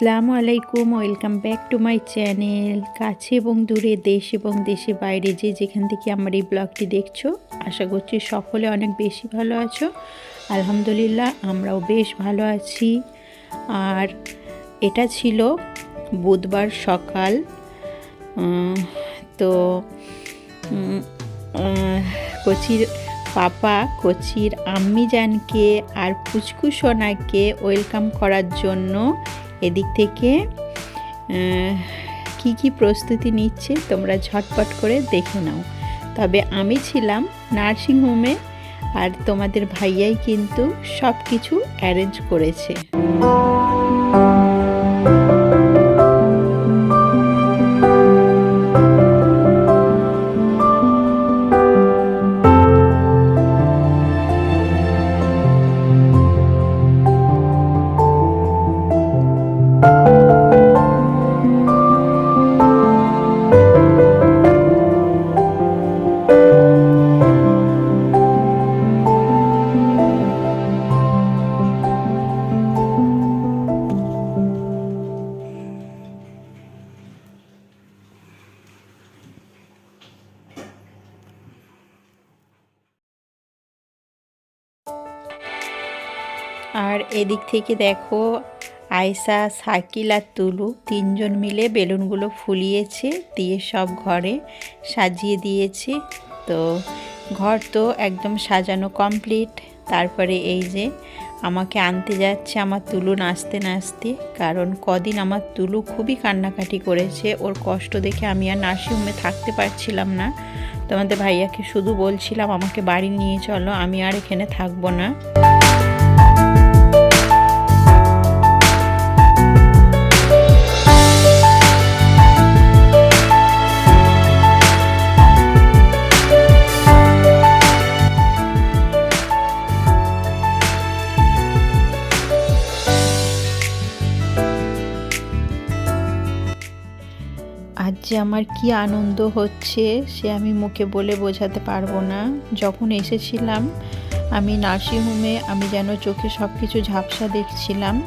আসসালামু আলাইকুম, welcome back to my channel. কাছে এবং দূরে দেশ এবং দেশের বাইরে যে যেখান থেকে আমার এই ব্লগটি দেখছ, আশা করছি সকলে অনেক বেশি ভালো আছো। আলহামদুলিল্লাহ, আমরাও বেশ ভালো আছি। আর এটা ছিল বুধবার সকাল। তো কচির পাপা, কচির আম্মি জানকে আর পুচকু সোনাকে ওয়েলকাম করার জন্য এদিক থেকে কি কি প্রস্তুতি নিচ্ছে তোমরা ঝটপট করে দেখে নাও। তবে আমি ছিলাম নার্সিংহোমে আর তোমাদের ভাইয়াই কিন্তু সব কিছু অ্যারেঞ্জ করেছে। এদিক থেকে দেখো আয়সা সাকিল আর তুলু তিনজন মিলে বেলুনগুলো ফুলিয়েছে, দিয়ে সব ঘরে সাজিয়ে দিয়েছে। তো ঘর তো একদম সাজানো কমপ্লিট তারপরে এই যে আমাকে আনতে যাচ্ছে আমার তুলু নাচতে নাচতে, কারণ কদিন আমার তুলু খুবই কান্নাকাটি করেছে। ওর কষ্ট দেখে আমি আর নার্সিংহোমে থাকতে পারছিলাম না। তোমাদের ভাইয়াকে শুধু বলছিলাম, আমাকে বাড়ি নিয়ে চলো, আমি আর এখানে থাকব না। যে আমার কি আনন্দ হচ্ছে, সে আমি মুখে বলে বোঝাতে পারব না। যখন এসেছিলাম, আমি নার্সিংহোমে আমি যেন চোখে সব কিছু ঝাপসা দেখছিলাম।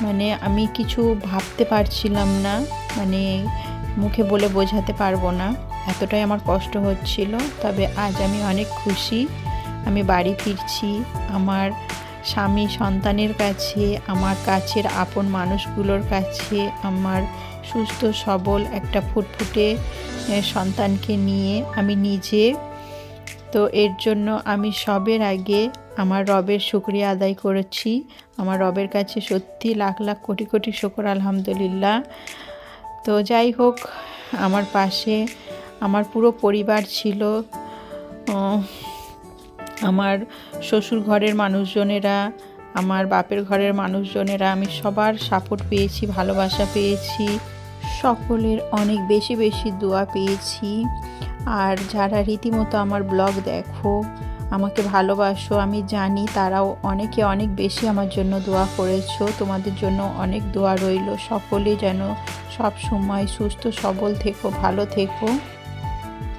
মানে আমি কিছু ভাবতে পারছিলাম না মানে মুখে বলে বোঝাতে পারব না। এতটাই আমার কষ্ট হচ্ছিল। তবে আজ আমি অনেক খুশি। আমি বাড়ি ফিরছি। আমার স্বামী সন্তানের কাছে, আমার কাছের আপন মানুষগুলোর কাছে, আমার সুস্থ, সবল একটা ফুটফুটে সন্তানকে নিয়ে আমি নিজে। তো এর জন্য আমি সবের আগে আমার রবের শুক্রিয়া আদায় করেছি। আমার রবের কাছে সত্যি লাখ লাখ কোটি কোটি শুকর, আলহামদুলিল্লাহ। তো যাই হোক, আমার পাশে আমার পুরো পরিবার ছিল। আমার শ্বশুর ঘরের মানুষজনেরা, আমার বাপের ঘরের মানুষজনেরা, আমি সবার সাপোর্ট পেয়েছি, ভালোবাসা পেয়েছি। সকলের অনেক বেশি বেশি দোয়া পেয়েছি। আর যারা রীতিমতো আমার ব্লগ দেখো, আমাকে ভালোবাসো, আমি জানি তারাও অনেকে অনেক বেশি আমার জন্য দোয়া করেছ, তোমাদের জন্য অনেক দোয়া রইল। সকলে যেন সব সময় সুস্থ, সবল থেকো, ভালো থেকো।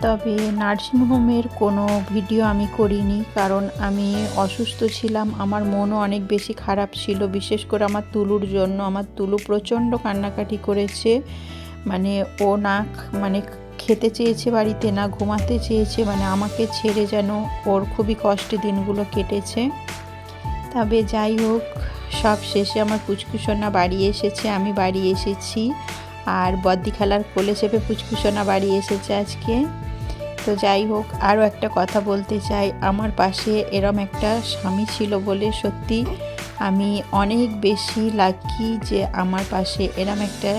তবে নার্সিংহোমের কোনো ভিডিও আমি করিনি, কারণ আমি অসুস্থ ছিলাম। আমার মনও অনেক বেশি খারাপ ছিল, বিশেষ করে আমার তুলুর জন্য। আমার তুলু প্রচণ্ড কান্নাকাটি করেছে। মানে ও না মানে খেতে চেয়েছে বাড়িতে, না ঘুমাতে চেয়েছে। মানে আমাকে ছেড়ে যেন ওর খুবই কষ্টে দিনগুলো কেটেছে। তবে যাই হোক, সব শেষে আমার পুচকুসোনা বাড়ি এসেছে, আমি বাড়ি এসেছি। আর বদ্দি খেলার কোলে চেপে পুচকুসোনা বাড়ি এসেছে আজকে। তো যাই হোক, আরও একটা কথা বলতে চাই। আমার পাশে এরম একটা স্বামী ছিল বলে সত্যি আমি অনেক বেশি লাকি যে আমার পাশে এরম একটা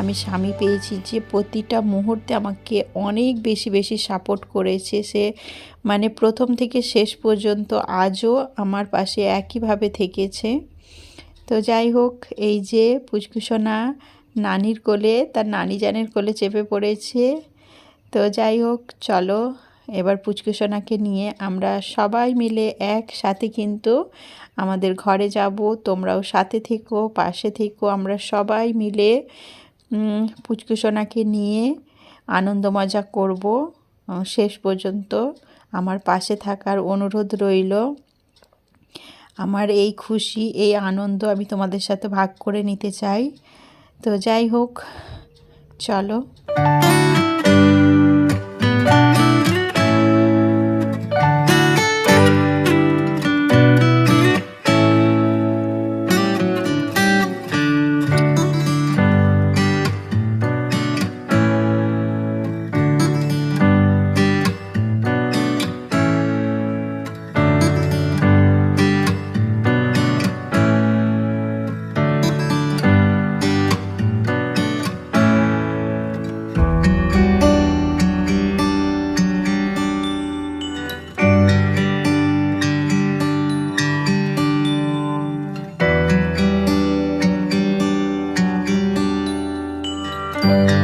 আমি স্বামী পেয়েছি যে প্রতিটা মুহূর্তে আমাকে অনেক বেশি বেশি সাপোর্ট করেছে। সে মানে প্রথম থেকে শেষ পর্যন্ত আজও আমার পাশে একইভাবে থেকেছে। তো যাই হোক, এই যে পুচকুসোনা নানির কোলে, তার নানি জানের কোলে চেপে পড়েছে। তো যাই হোক, চলো। এবার পুচকুসোনাকে নিয়ে আমরা সবাই মিলে একসাথে কিন্তু আমাদের ঘরে যাব। তোমরাও সাথে থেকো, পাশে থেকো। আমরা সবাই মিলে পুচকুসোনাকে নিয়ে আনন্দ মজা করব। শেষ পর্যন্ত আমার পাশে থাকার অনুরোধ রইল। আমার এই খুশি, এই আনন্দ আমি তোমাদের সাথে ভাগ করে নিতে চাই। তো যাই হোক, চলো। আর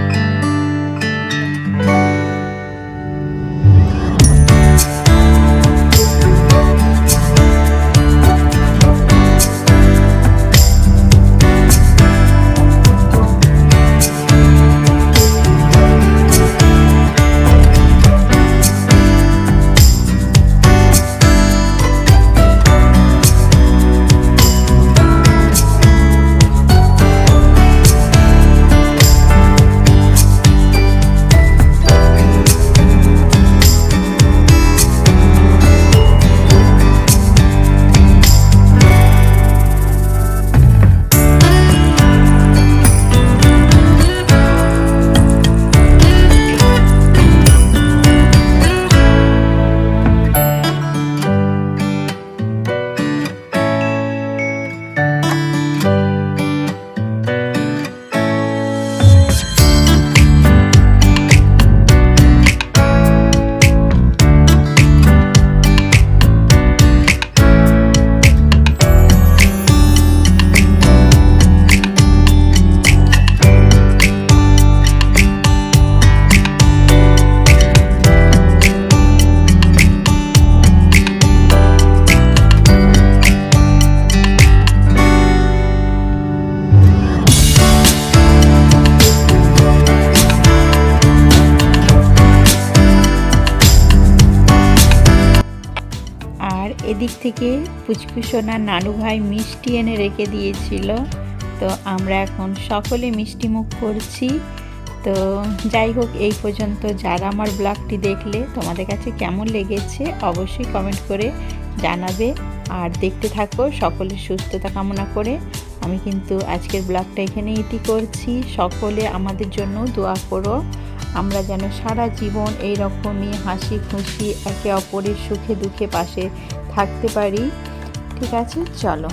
এদিক থেকে পুচকুসোনার নানু ভাই মিষ্টি এনে রেখে দিয়েছিল। তো আমরা এখন সকলে মিষ্টি মুখ করছি। তো যাই হোক, এই পর্যন্ত যারা আমার ব্লগটি দেখলে তোমাদের কাছে কেমন লেগেছে অবশ্যই কমেন্ট করে জানাবে। আর দেখতে থাকো সকলের সুস্থতা কামনা করে। আমি কিন্তু আজকের ব্লগটা এখানে ইতি করছি। সকলে আমাদের জন্য দোয়া করো। আমরা যেন সারা জীবন এই রকমই হাসি খুশি একে অপরের সুখে দুঃখে পাশে থাকতে পারি। ঠিক আছে? চলো।